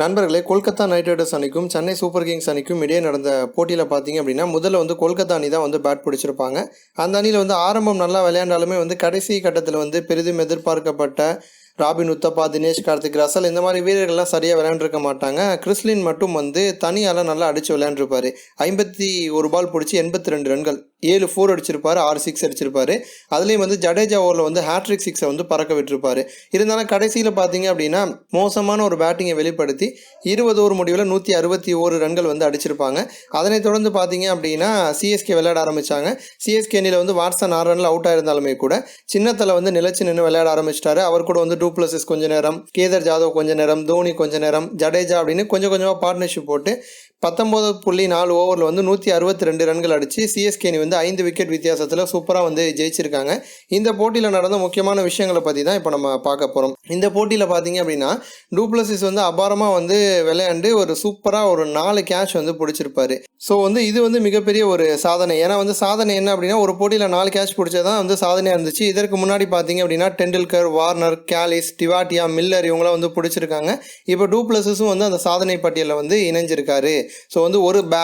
நண்பர்களே Kolkata night Riders அணிக்கும் Chennai super Kings அணிக்கும் இடையே நடந்த போட்டியில் பார்த்தீங்க அப்படின்னா முதல்ல வந்து கொல்கத்தா அணி தான் வந்து பேட் பிடிச்சிருப்பாங்க. அந்த அணியில் வந்து ஆரம்பம் நல்லா விளையாண்டாலுமே வந்து கடைசி கட்டத்தில் வந்து பெரிதும் எதிர்பார்க்கப்பட்ட ராபின் உத்தப்பா தினேஷ் கார்த்திக் ரசல் இந்த மாதிரி வீரர்கள்லாம் சரியாக விளையாண்டுருக்க மாட்டாங்க. கிறிஸ்லின் மட்டும் வந்து தனியால் நல்லா அடித்து விளையாண்டுருப்பார். ஐம்பத்தி ஒரு பால் பிடிச்சி எண்பத்தி ரெண்டு ரன்கள். ஏழு ஃபோர் அடிச்சிருப்பார் ஆறு சிக்ஸ் அடிச்சிருப்பாரு. அதுலேயும் வந்து ஜடேஜா ஓவரில் வந்து ஹேட்ரிக் சிக்ஸை வந்து பறக்க விட்டுருப்பாரு. இருந்தாலும் கடைசியில் பார்த்தீங்க அப்படின்னா மோசமான ஒரு பேட்டிங்கை வெளிப்படுத்தி இருபது ஓவர் முடிவில் நூற்றி அறுபத்தி ஓரு ரன்கள் வந்து அடிச்சிருப்பாங்க. அதனைத் தொடர்ந்து பார்த்தீங்க அப்படின்னா சிஎஸ்கே விளையாட ஆரம்பித்தாங்க சிஎஸ்கே அணியில் வந்து வாட்ஸன் ஆறு ரனில் அவுட் ஆயிருந்தாலுமே கூட சின்னத்தில் வந்து நிலைச்சு நின்று விளையாட ஆரம்பிச்சிட்டாரு. அவர் கூட வந்து டூ பிளஸஸ் கொஞ்ச நேரம் கேதர் ஜாதவ் கொஞ்ச நேரம் தோனி கொஞ்ச நேரம் ஜடேஜா அப்படின்னு கொஞ்சம் கொஞ்சமாக பார்ட்னர்ஷிப் போட்டு பத்தொம்போது புள்ளி நாலு ஓவரில் வந்து நூற்றி அறுபத்தி ரெண்டு ரன்கள் அடித்து சிஎஸ்கே அணி வந்து ஐந்து விக்கெட் வித்தியாசத்தில் சூப்பராக வந்து ஜெயிச்சிருக்காங்க. இந்த போட்டியில் நடந்த முக்கியமான விஷயங்களை பற்றி தான் இப்போ நம்ம பார்க்க போகிறோம் இந்த போட்டியில் பார்த்தீங்க அப்படின்னா டூப்ளசிஸ் வந்து அபாரமாக வந்து விளையாண்டு ஒரு சூப்பராக ஒரு நாலு கேட்ச் வந்து பிடிச்சிருப்பாரு. ஸோ வந்து இது வந்து மிகப்பெரிய ஒரு சாதனை. ஏன்னா வந்து சாதனை என்ன அப்படின்னா ஒரு போட்டியில் நாலு கேட்ச் பிடிச்சதான் வந்து சாதனையாக இருந்துச்சு. இதற்கு முன்னாடி பார்த்தீங்க அப்படின்னா Tendulkar Warner Kallis Tewatia Miller இவங்களாம் வந்து பிடிச்சிருக்காங்க. இப்போ டூப்ளஸஸும் வந்து அந்த சாதனை பட்டியலில் வந்து இணைஞ்சிருக்காரு. ஸோ வந்து ஒரு பே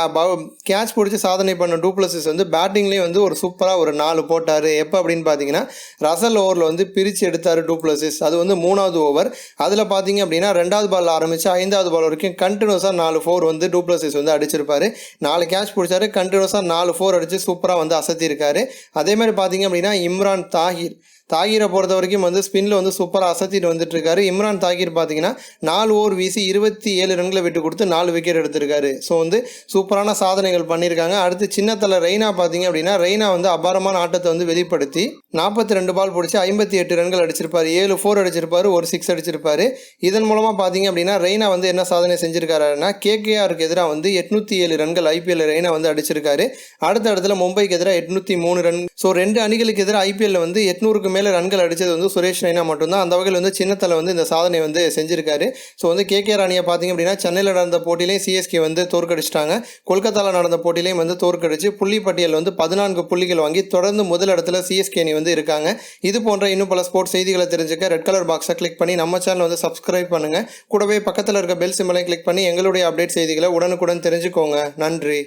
கேட்ச் பிடிச்சி சாதனை பண்ண டூப்ளஸஸ் வந்து பேட்டிங் பேட்டிங்லேயும் வந்து ஒரு சூப்பராக ஒரு நாலு போட்டார். எப்போ அப்படின்னு பார்த்தீங்கன்னா ரசல் ஓவரில் வந்து பிரித்து எடுத்தார் டூப்ளஸஸ் அது வந்து மூணாவது ஓவர். அதில் பார்த்தீங்க அப்படின்னா ரெண்டாவது பால் ஆரம்பித்து ஐந்தாவது பால் வரைக்கும் கண்டினியூஸாக நாலு ஃபோர் வந்து டூப்ளஸஸ் வந்து அடிச்சிருப்பார். நாலு கேட்ச் பிடிச்சாரு கண்டினியூஸாக நாலு ஃபோர் அடித்து சூப்பராக வந்து அசத்தியிருக்காரு அதே மாதிரி பார்த்தீங்க அப்படின்னா இம்ரான் தாஹிர். தாகிரை பொறுத்த வரைக்கும் வந்து ஸ்பின்னில் வந்து சூப்பராக அசத்திட்டு வந்துட்டு இருக்காரு இம்ரான் தாகிர் பார்த்தீங்கன்னா நாலு ஓவர் வீசி இருபத்தி ஏழு ரன்களை விட்டு கொடுத்து நாலு விக்கெட் எடுத்திருக்காரு. ஸோ வந்து சூப்பரான சாதனைகள் பண்ணியிருக்காங்க அடுத்து சின்னத்தில் ரெய்னா பார்த்தீங்க அப்படின்னா ரெய்னா வந்து அபாரமான ஆட்டத்தை வந்து வெளிப்படுத்தி நாற்பத்தி ரெண்டு பால் பிடிச்சி ஐம்பத்தி எட்டு ரன்கள் அடிச்சிருப்பாரு. ஏழு ஃபோர் அடிச்சிருப்பாரு ஒரு சிக்ஸ் அடிச்சிருப்பாரு. இதன் மூலமாக பார்த்தீங்க அப்படின்னா ரெய்னா வந்து என்ன சாதனை செஞ்சிருக்காருன்னா கேகேஆருக்கு எதிராக வந்து எட்நூற்றி ஏழு ரன்கள் ஐபிஎல் ரெய்னா வந்து அடிச்சிருக்காரு. அடுத்த இடத்துல மும்பைக்கு எதிராக எட்நூற்றி மூணு ரன். ஸோ ரெண்டு அணிகளுக்கு எதிராக ஐபிஎல்ல வந்து எட்நூறுக்கு மேலே ரன்கள் அடித்தது வந்து சுரேஷ் ரெய்னா மட்டும்தான். அந்த வகையில் வந்து சின்னத்தில் வந்து இந்த சாதனை வந்து செஞ்சிருக்காரு. ஸோ வந்து கேகே ராணியை பார்த்தீங்க அப்படின்னா சென்னையில் நடந்த போட்டியிலையும் சிஎஸ்கே வந்து தோற்கடிச்சிட்டாங்க. கொல்கத்தாவில் நடந்த போட்டியிலையும் வந்து தோற்கடிச்சு புள்ளி பட்டியல் வந்து பதினான்கு புள்ளிகள் வாங்கி தொடர்ந்து முதல் இடத்துல சிஎஸ்கே அணி வந்து இருக்காங்க. இது போன்ற இன்னும் பல ஸ்போர்ட்ஸ் செய்திகளை தெரிஞ்சுக்க ரெட் கலர் பாக்ஸை கிளிக் பண்ணி நம்ம சேனல் வந்து சப்ஸ்கிரைப் பண்ணுங்கள் கூடவே பக்கத்தில் இருக்க பெல் சிம்பலையும் கிளிக் பண்ணி எங்களுடைய அப்டேட் செய்திகளை உடனுக்குடன் தெரிஞ்சுக்கோங்க. நன்றி.